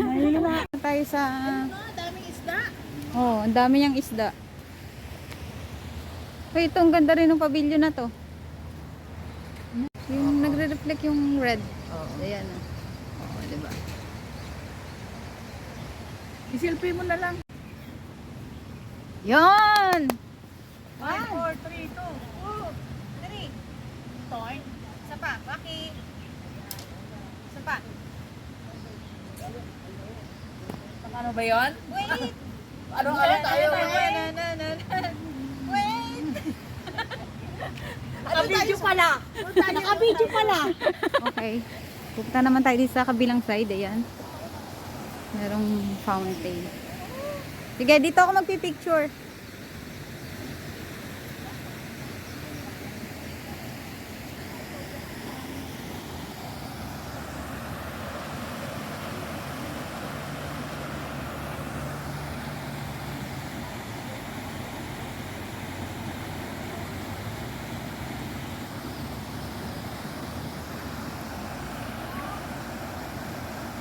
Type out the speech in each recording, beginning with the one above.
Mahila tayo sa... Daming isda. Oh, ang dami niyang isda. Hoy, ito ang ganda rin ng pavilion na to. Yung nagre-reflect yung red. Oo. Ayan. Oh, oh di ba? Isilpay mo na lang. Yan! 5, 4, 3, 2, 3. Torn. Isa pa. Baki. Isa pa. Ano ba yun? Wait! Ano ano tayo? Wait! Naka-video pala. Naka-video pala. Okay. Pupunta naman tayo dito sa kabilang side. Ayan. Merong fountain. Sige, dito ako magpipicture.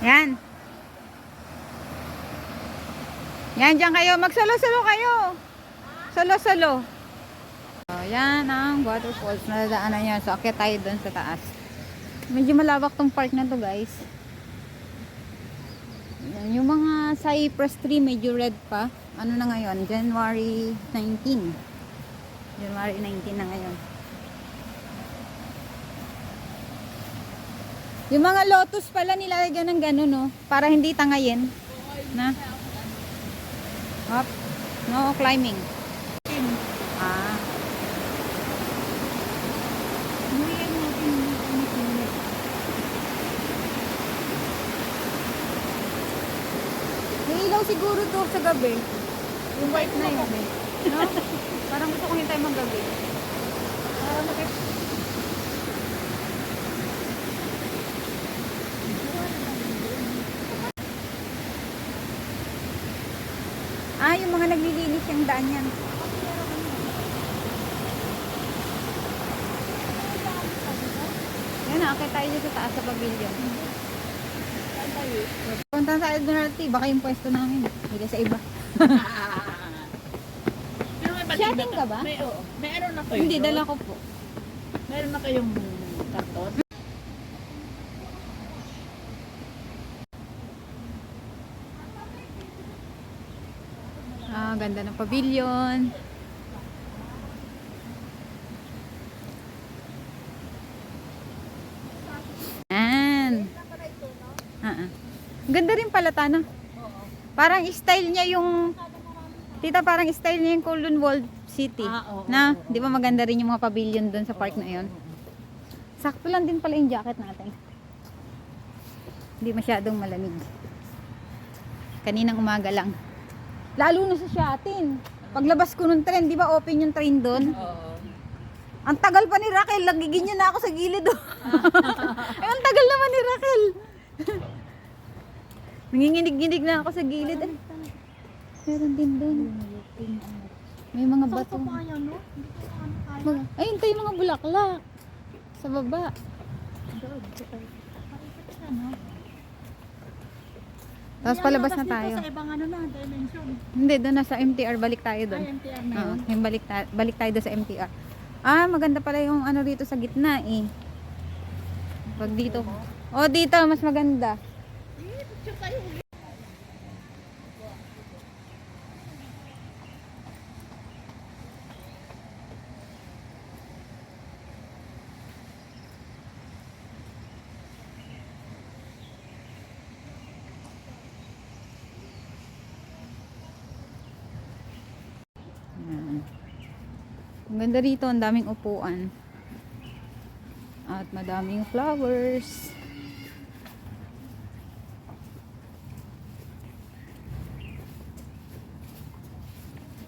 Yan. Yan, dyan kayo. Magsalo-salo kayo. Salo-salo. Oh, yan ang waterfalls na dadaanan niya. So, akit tayo dun sa taas. Medyo malawak tong park na to, guys. Yan, yung mga cypress tree, medyo red pa. Ano na ngayon? January 19. January 19 na ngayon. Yung mga lotus pala nilalagyan ng gano'n, no? Para hindi tangayin. Na? Up. No climbing. Ah. May ilaw siguro to sa gabi. Yung white na yun. eh. No? Parang gusto kong hintay mag gabi. Ah, nakit- Ah, yung mga naglilinis yung daan yan. Yan na, akit tayo dito sa taas sa pavilion. Punta tayo doon natin, baka yung pwesto namin. Hindi sa iba. Pero may Chatting ka ba? May, oo. may ano na kayo? Hindi, dala ko po. Meron na kayong karton? Ah, ganda ng pavilion. Yan. Ah, ah. Ganda rin pala tana. Parang style niya yung Tita, parang style niya yung Kowloon World City. Ah, oo, na, di ba maganda rin yung mga pavilion doon sa park na yon. Sakto lang din pala yung jacket natin. Hindi masyadong malamig. Kaninang umaga lang. Lalo na sa Shatin. Paglabas ko nung train, di ba open yung train doon? Oo. Ang tagal pa ni Raquel, nagiginyo na ako sa gilid. Oh. Ay, ang tagal naman ni Raquel. Nanginginig-ginig na ako sa gilid. Ay, meron din doon. May mga bato. Ano. Mag- Ay, hintay mga bulaklak. Sa baba. Tapos palabas na tayo. Sa ibang ano na, dimension. Hindi, doon na sa MTR. Balik tayo doon. Ay, MTR na yun. yung balik, ta- balik tayo doon sa MTR. Ah, maganda pala yung ano dito sa gitna eh. Pag dito. Oh, dito mas maganda. Eh, picture tayo. Yan. Ang ganda rito, ang daming upuan. At madaming flowers.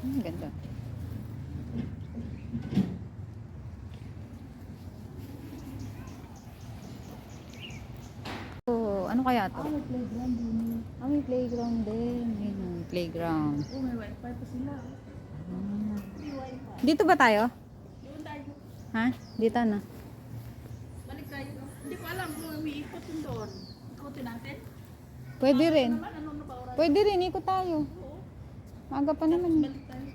Ang ganda. Oh, ano kaya to? Ah, may playground din. Ah, may playground din. May playground. Oh, may wifi pa sila. Dito ba tayo? Doon tayo. Ha? Dito na. Balik tayo. Hindi ko alam kung may ikot yun doon. Ikutin natin. Pwede rin. Naman, anong na ba oras? Pwede rin, ikot tayo. Oo. Maaga pa naman. eh. Balik tayo.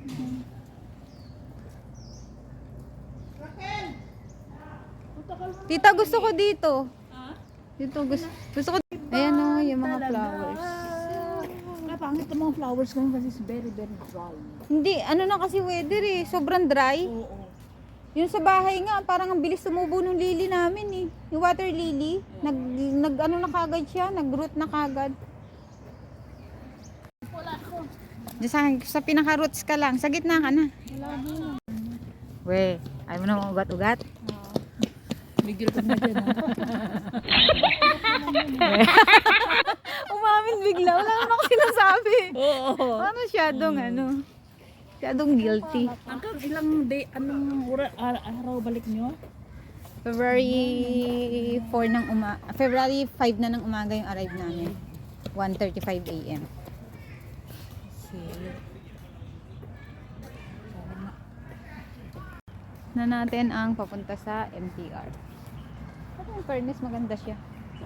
Raquel! Tita, gusto ko dito. Ha? Dito, gusto, gusto ko. Ayan o, yung mga flowers. Pangit ang mga flowers ngayon kasi it's very, very dry. Hindi, ano na kasi weather eh. Sobrang dry. Oo. Yung sa bahay nga, parang ang bilis tumubo ng lily namin eh. Yung water lily, nag, nag ano na kagad siya, nag-root na kagad. Wala. Diyan Sa, sa pinaka-roots ka lang, sa gitna ka na. Wala din. We, ayaw mo na ugat-ugat? Bigil ko na dyan. Bigla, wala naman ako sinasabi. Oo. Ano siyadong ano? Siyadong guilty. Hanggang ilang day, anong ura, ar- araw balik nyo? February 4 ng uma February 5 na ng umaga yung arrive namin. 1:35 AM. Na natin ang papunta sa MTR. Pero in fairness, maganda siya.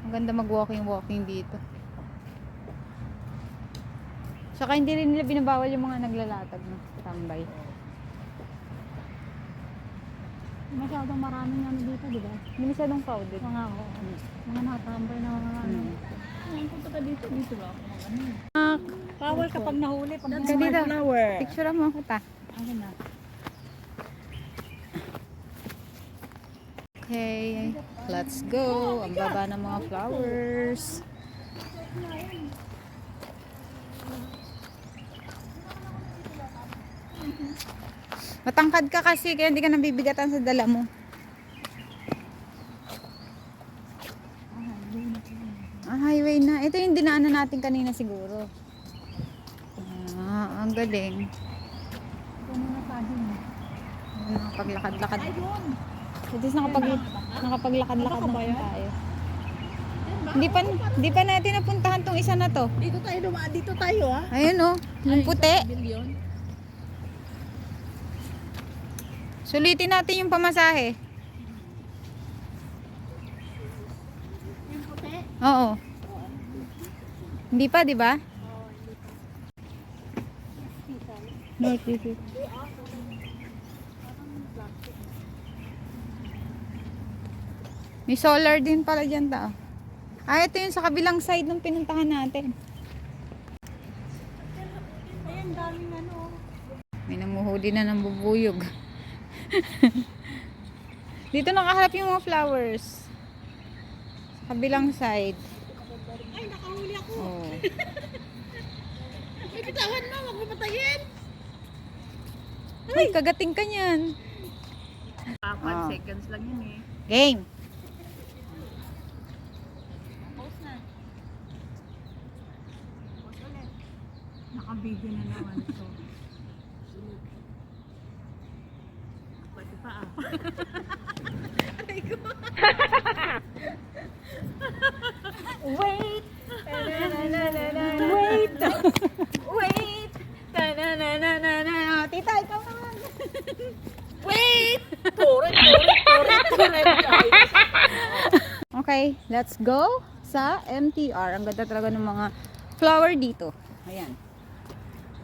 Maganda mag-walking-walking dito. Saka hindi rin nila binabawal yung mga naglalatag na tambay. Masyadong maraming ano dito, di ba? Hindi masyadong crowded. Mga, mga nakatambay na mga ano. Mm. Ang punta ka dito, dito ba ako mag ano? Bawal kapag nahuli, pag That's my flower. picture mo kita. Ano na? Okay, let's go. Ang baba ng mga flowers. Matangkad ka kasi kaya hindi ka nabibigatan sa dala mo. Ah, highway na. Ito yung dinaanan natin kanina siguro. Ah, ang galing. Na? Nakapaglakad-lakad. Ayun! At least nakapag, nakapaglakad-lakad yan? tayo. Hindi pa, hindi pa natin napuntahan tong isa na to. Dito tayo dito tayo ah. Ayun oh, yung puti. Sulitin natin yung pamasahe. Yung puti. Oo. Hindi pa, di ba? North Visit. May solar din pala dyan ta. Ah, ito yung sa kabilang side ng pinuntahan natin. May namuhuli na ng bubuyog. Dito nakaharap yung mga flowers. Kabilang side. Ay, nakahuli ako. Oh. May bitawan mo, huwag mo patayin. Ay, kagating ka niyan. Ah, Ah. seconds lang yun eh. Game. Post na. Naman ito. Pwede pa ah. Aray ko. Wait. Wait. Wait. Ta-na-na-na-na-na. Tita, ikaw naman. Wait! Turet, turet, turet, guys. Okay, let's go sa MTR. Ang ganda talaga ng mga flower dito. Ayan.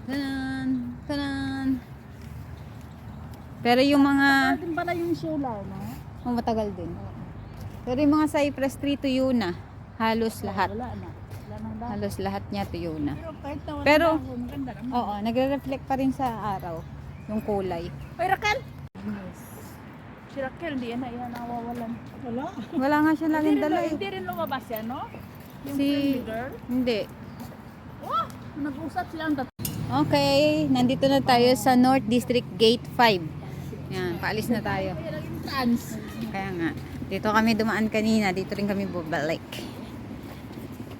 Tanan, tanan. Pero yung mga, Atin pala yung solar, no? oh, matagal din. Pero yung mga cypress tree tuyo na. Halos lahat. Wala na. Halos lahat niya tuyo na. Pero kahit na wala Pero- na ako, maganda naman. Oo, nagre-reflect pa rin sa araw. Yung kulay. Ay, Raquel! Yes. Si Raquel, di yan na yan nawawalan. Wala. Wala nga siya laging dala eh. hindi rin lumabas yan, no? Yung Si- girl. Hindi. Oh, nag-usap silang tatlo. Okay, nandito na tayo sa North District Gate 5. Yan, paalis na tayo. Kaya nga, dito kami dumaan kanina, dito rin kami bubalik.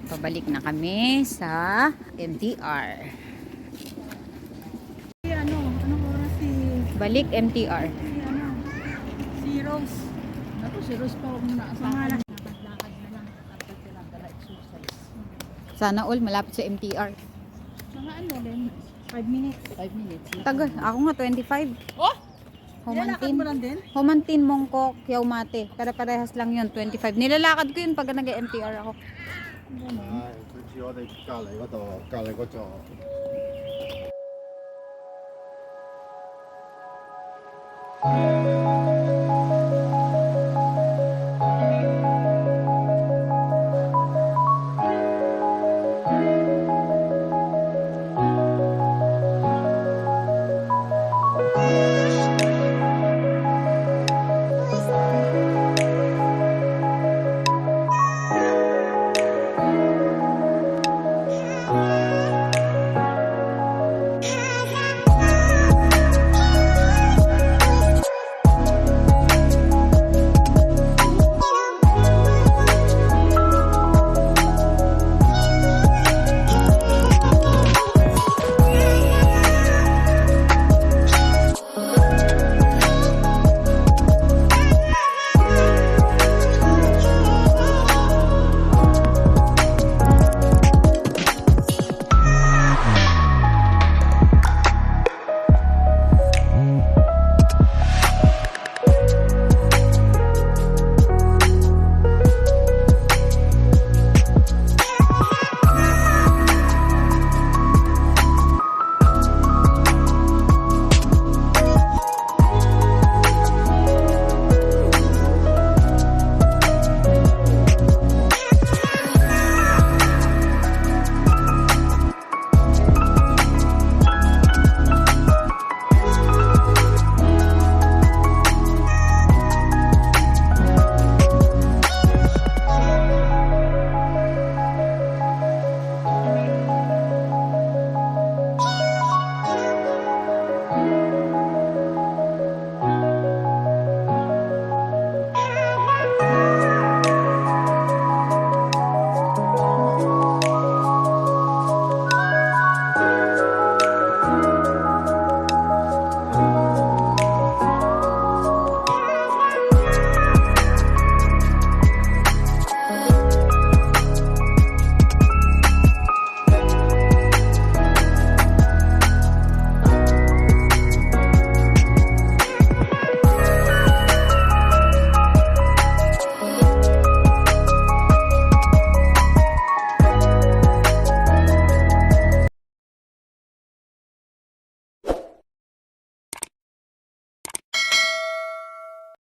Pabalik na kami sa MTR. Si ano, anong oras si, Balik MTR. si ano, si Rose. Ako, si Rose pa huwag mo na asahan. Lakad-lakad na lang. Kapag pinadala exercise. Sana all malapit sa MTR. Mga ano din? 5 minutes. 5 minutes. Tagal. Ako nga, 25. Oh! Nilalakad Humantin. mo lang din? Humantin, Mongkok, Yaumate. Para-parehas lang yun, 25. Nilalakad ko yun pag nag-MTR ako.唉，佢似我哋隔離嗰度，隔離嗰座。 Thank